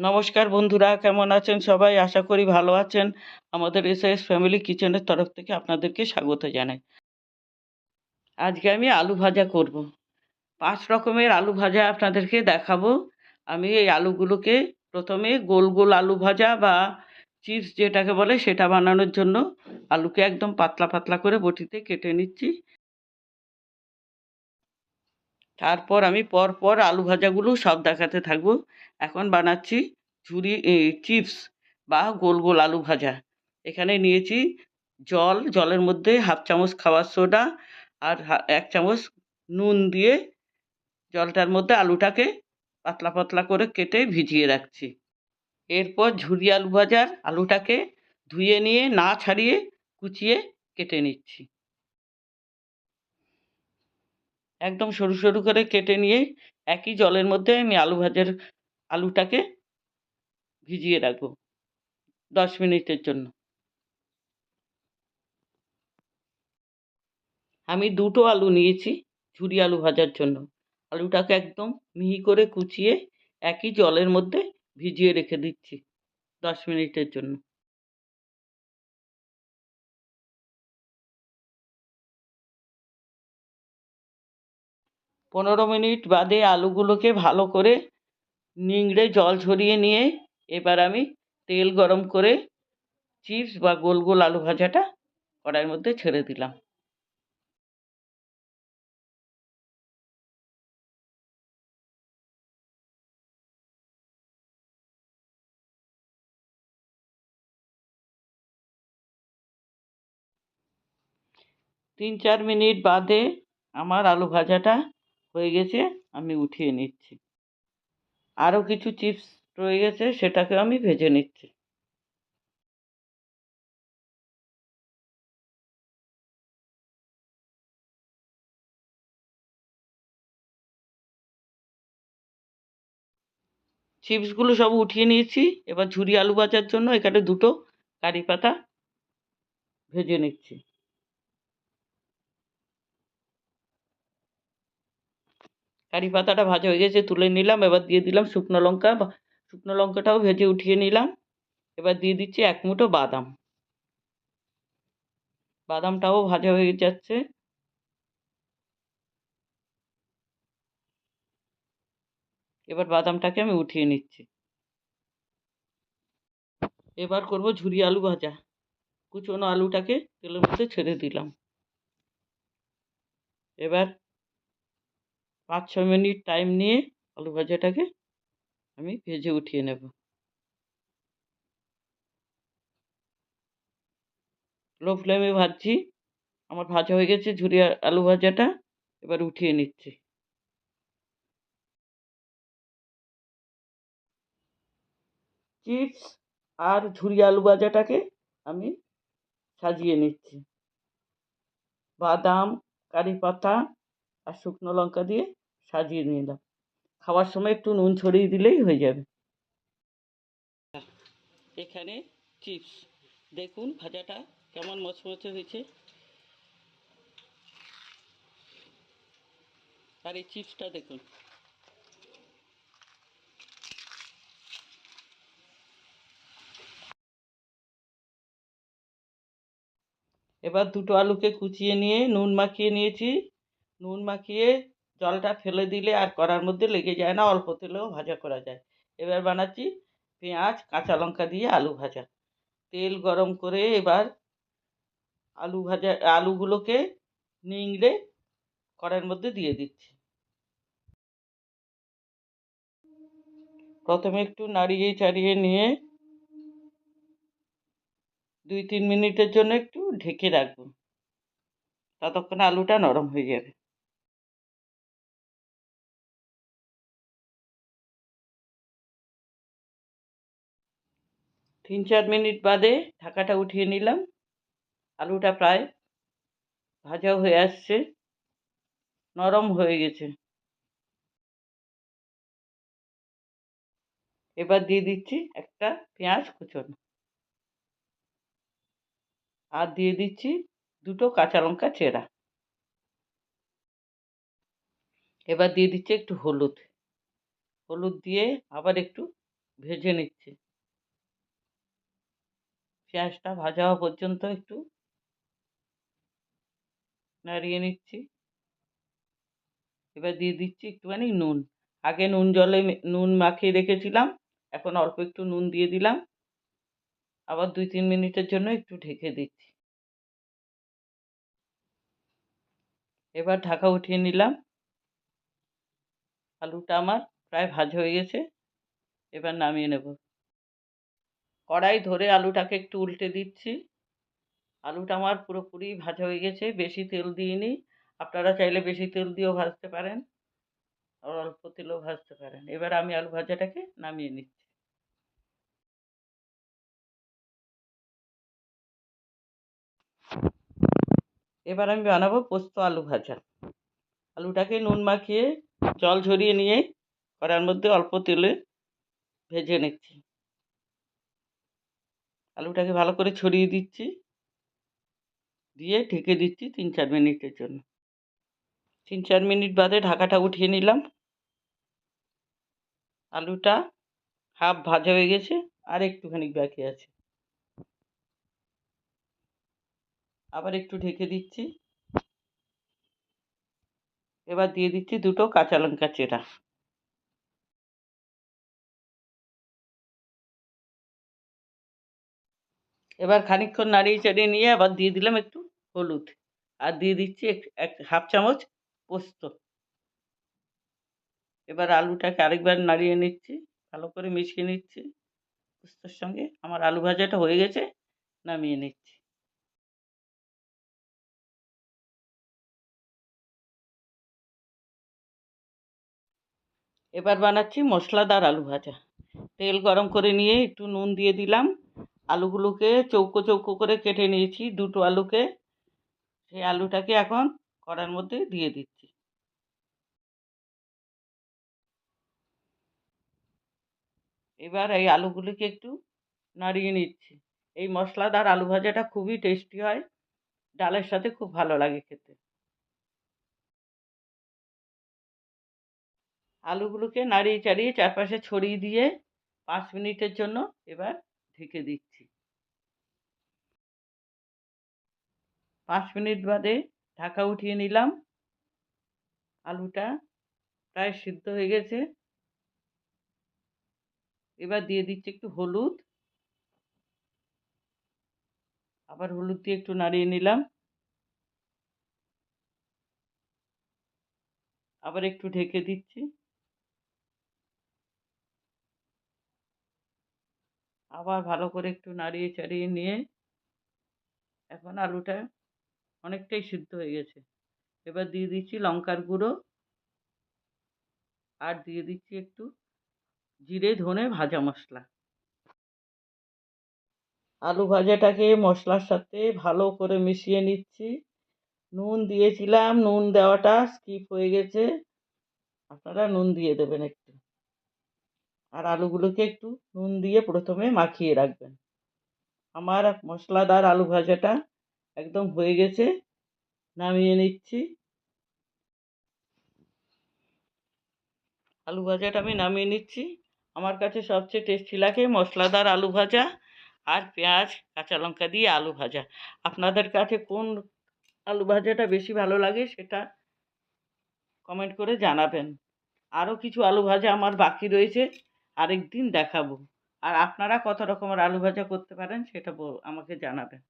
নমস্কার বন্ধুরা, কেমন আছেন সবাই? আশা করি ভালো আছেন। আমাদের এস এস ফ্যামিলি কিচেনের তরফ থেকে আপনাদেরকে স্বাগত জানাই। আজকে আমি আলু ভাজা করব। পাঁচ রকমের আলু ভাজা আপনাদেরকে দেখাবো। আমি এই আলুগুলোকে প্রথমে গোল গোল আলু ভাজা বা চিপস যেটাকে বলে সেটা বানানোর জন্য আলুকে একদম পাতলা পাতলা করে বটিতে কেটে নিচ্ছি। তারপর আমি পর পর আলু ভাজাগুলো সব দেখাতে থাকব। এখন বানাচ্ছি ঝুরি চিপস বা গোল গোল আলু ভাজা। এখানে নিয়েছি জল। জলের মধ্যে হাফ চামচ খাবার সোডা আর এক চামচ নুন দিয়ে জলটার মধ্যে আলুটাকে পাতলা পাতলা করে কেটে ভিজিয়ে রাখছি। এরপর ঝুরি আলু ভাজার আলুটাকে ধুয়ে নিয়ে, না ছাড়িয়ে কুচিয়ে কেটে নিচ্ছি। একদম সরু সরু করে কেটে নিয়ে একই জলের মধ্যে আমি আলু ভাজার আলুটাকে ভিজিয়ে রাখব দশ মিনিটের জন্য। আমি দুটো আলু নিয়েছি ঝুরি আলু ভাজার জন্য। আলুটাকে একদম মিহি করে কুচিয়ে একই জলের মধ্যে ভিজিয়ে রেখে দিচ্ছি দশ মিনিটের জন্য। পনেরো মিনিট বাদে আলুগুলোকে ভালো করে নিংড়ে জল ঝরিয়ে নিয়ে এবার আমি তেল গরম করে চিপস বা গোল গোল আলু ভাজাটা কড়াইয়ের মধ্যে ছেড়ে দিলাম। তিন চার মিনিট বাদে আমার আলু ভাজাটা হয়ে গেছে, আমি উঠিয়ে নিচ্ছি। আরও কিছু চিপস রয়ে গেছে সেটাকে আমি ভেজে নিচ্ছি। চিপসগুলো সব উঠিয়ে নিয়েছি, এবার ঝুরি আলু ভাজার জন্য এখানে দুটো কারি পাতা ভেজে নিচ্ছি। কারি পাতাটা ভাজা হয়ে গেছে, তুলে নিলাম, এবার দিয়ে দিলাম শুকনো লঙ্কা শুকনো লঙ্কাটাও ভেজে উঠিয়ে নিলাম। এবার দিয়ে দিচ্ছি এক মুঠো বাদাম। বাদামটাও ভাজা হয়ে যাচ্ছে। এবার বাদামটাকে আমি উঠিয়ে নিচ্ছি। এবার করব ঝুরি আলু ভাজা। কুচনো আলুটাকে তেলের মধ্যে ছেড়ে দিলাম। এবার পাঁচ ছ মিনিট টাইম নিয়ে আলু ভাজাটাকে আমি ভেজে উঠিয়ে নেব। লো ফ্লেমে ভাজছি। আমার ভাজা হয়ে গেছে ঝুরি আলু ভাজাটা। এবার উঠিয়ে নিচ্ছি। চিপস আর ঝুরি আলু ভাজাটাকে আমি সাজিয়ে নিচ্ছি। বাদাম, কারি পাতা আর শুকনো লঙ্কা দিয়ে সাজিয়ে নিলাম। খাওয়ার সময় একটু নুন ছড়িয়ে দিলেই হয়ে যাবে। এখানে চিপস। দেখুন ভাজাটা কেমন মচমচে হয়েছে। আর এই চিপসটা দেখুন। এবার দুটো আলুকে কুচিয়ে নিয়ে নুন মাখিয়ে নিয়েছি। নুন মাখিয়ে জলটা ফেলে দিলে আর কড়ার মধ্যে লেগে যায় না, অল্প তেলেও ভাজা করা যায়। এবার বানাচ্ছি পেঁয়াজ, কাঁচা লঙ্কা দিয়ে আলু ভাজা। তেল গরম করে এবার আলু ভাজা, আলুগুলোকে নিংড়ে কড়াইয়ের মধ্যে দিয়ে দিচ্ছি। প্রথমে একটু নাড়িয়ে চাড়িয়ে নিয়ে দুই তিন মিনিটের জন্য একটু ঢেকে রাখব। ততক্ষণে আলুটা নরম হয়ে যাবে। তিন চার মিনিট বাদে ঢাকাটা উঠিয়ে নিলাম। আলুটা প্রায় ভাজাও হয়ে আসছে। নরম হয়ে গেছে। এবার দিয়ে দিচ্ছি একটা পেঁয়াজ কুচনো। আর দিয়ে দিচ্ছি দুটো কাঁচা লঙ্কা চেরা। এবার দিয়ে দিচ্ছি একটু হলুদ। হলুদ দিয়ে আবার একটু ভেজে নিচ্ছি। পেঁয়াজটা ভাজা হওয়া পর্যন্ত একটু নাড়িয়ে নিচ্ছি। এবার দিয়ে দিচ্ছি একটুখানি নুন। আগে নুন জলে নুন মাখিয়ে রেখেছিলাম, এখন অল্প একটু নুন দিয়ে দিলাম। আবার দুই তিন মিনিটের জন্য একটু ঢেকে দিচ্ছি। এবার ঢাকা উঠিয়ে নিলাম। আলুটা আমার প্রায় ভাজা হয়ে গেছে। এবার নামিয়ে নেব। কড়াই ধরে আলুটাকে একটু উল্টে দিচ্ছি। আলুটা আমার পুরোপুরি ভাজা হয়ে গেছে, বেশি তেল দিইনি। আপনারা চাইলে বেশি তেল দিয়েও ভাজতে পারেন আর অল্প তেলেও ভাজতে পারেন। এবার আমি আলু ভাজাটাকে নামিয়ে নিচ্ছি। এবার আমি বানাবো পোস্ত আলু ভাজা। আলুটাকে নুন মাখিয়ে জল ঝরিয়ে নিয়ে কড়ার মধ্যে অল্প তেলে ভেজে নিচ্ছি। আলুটাকে ভালো করে ছড়িয়ে দিচ্ছি। দিয়ে ঢেকে দিচ্ছি তিন চার মিনিটের জন্য। তিন চার মিনিট বাদে ঢাকাটা উঠিয়ে নিলাম। আলুটা হাফ ভাজা হয়ে গেছে আর একটুখানি বাকি আছে। আবার একটু ঢেকে দিচ্ছি। এবার দিয়ে দিচ্ছি দুটো কাঁচা লঙ্কা চেরা। এবার খানিকক্ষণ নাড়িয়ে চাড়িয়ে নিয়ে আবার দিয়ে দিলাম একটু হলুদ। আর দিয়ে দিচ্ছি এক হাফ চামচ পোস্ত। এবার আলুটাকে আরেকবার নাড়িয়ে নিচ্ছি, ভালো করে মিশিয়ে নিচ্ছি। পোস্তর সঙ্গে আমার আলু ভাজাটা হয়ে গেছে, নামিয়ে নিচ্ছি। এবার বানাচ্ছি মশলাদার আলু ভাজা। তেল গরম করে নিয়ে একটু নুন দিয়ে দিলাম। আলুগুলোকে চৌকো চৌকো করে কেটে নিয়েছি, দুটো আলুকে। সেই আলুটাকে এখন কড়ার মধ্যে দিয়ে দিচ্ছি। এবার এই আলুগুলিকে একটু নাড়িয়ে নিচ্ছি। এই মশলাদার আলু ভাজাটা খুবই টেস্টি হয়, ডালের সাথে খুব ভালো লাগে খেতে। আলুগুলোকে নাড়িয়ে চাড়িয়ে চারপাশে ছড়িয়ে দিয়ে পাঁচ মিনিটের জন্য এবার ঢেকে দিচ্ছি। পাঁচ মিনিট বাদে ঢাকা উঠিয়ে নিলাম। আলুটা প্রায় সিদ্ধ হয়ে গেছে। এবার দিয়ে দিচ্ছি একটু হলুদ। আবার হলুদ দিয়ে একটু নাড়িয়ে নিলাম। আবার একটু ঢেকে দিচ্ছি। আবার ভালো করে একটু নাড়িয়ে চাড়িয়ে নিয়ে এখন আলুটা অনেকটাই সিদ্ধ হয়ে গেছে। এবার দিয়ে দিচ্ছি লঙ্কার গুঁড়ো। আর দিয়ে দিচ্ছি একটু জিরে, ধনে ভাজা মশলা। আলু ভাজাটাকে মশলার সাথে ভালো করে মিশিয়ে নিচ্ছি। নুন দিয়েছিলাম, নুন দেওয়াটা স্কিপ হয়ে গেছে। আপনারা নুন দিয়ে দেবেন একটু। আর আলুগুলোকে একটু নুন দিয়ে প্রথমে মাখিয়ে রাখবেন। আমার মশলাদার আলু ভাজাটা একদম হয়ে গেছে, নামিয়ে নিচ্ছি। আলু ভাজাটা আমি নামিয়ে নিচ্ছি। আমার কাছে সবচেয়ে টেস্টি লাগে মশলাদার আলু ভাজা আর পেঁয়াজ, কাঁচা লঙ্কা দিয়ে আলু ভাজা। আপনাদের কাছে কোন আলু ভাজাটা বেশি ভালো লাগে সেটা কমেন্ট করে জানাবেন। আরও কিছু আলু ভাজা আমার বাকি রয়েছে। আরেক দিন দেখাবো। আর আপনারা কত রকমের আলু ভাজা করতে পারেন সেটা আমাকে জানাবেন।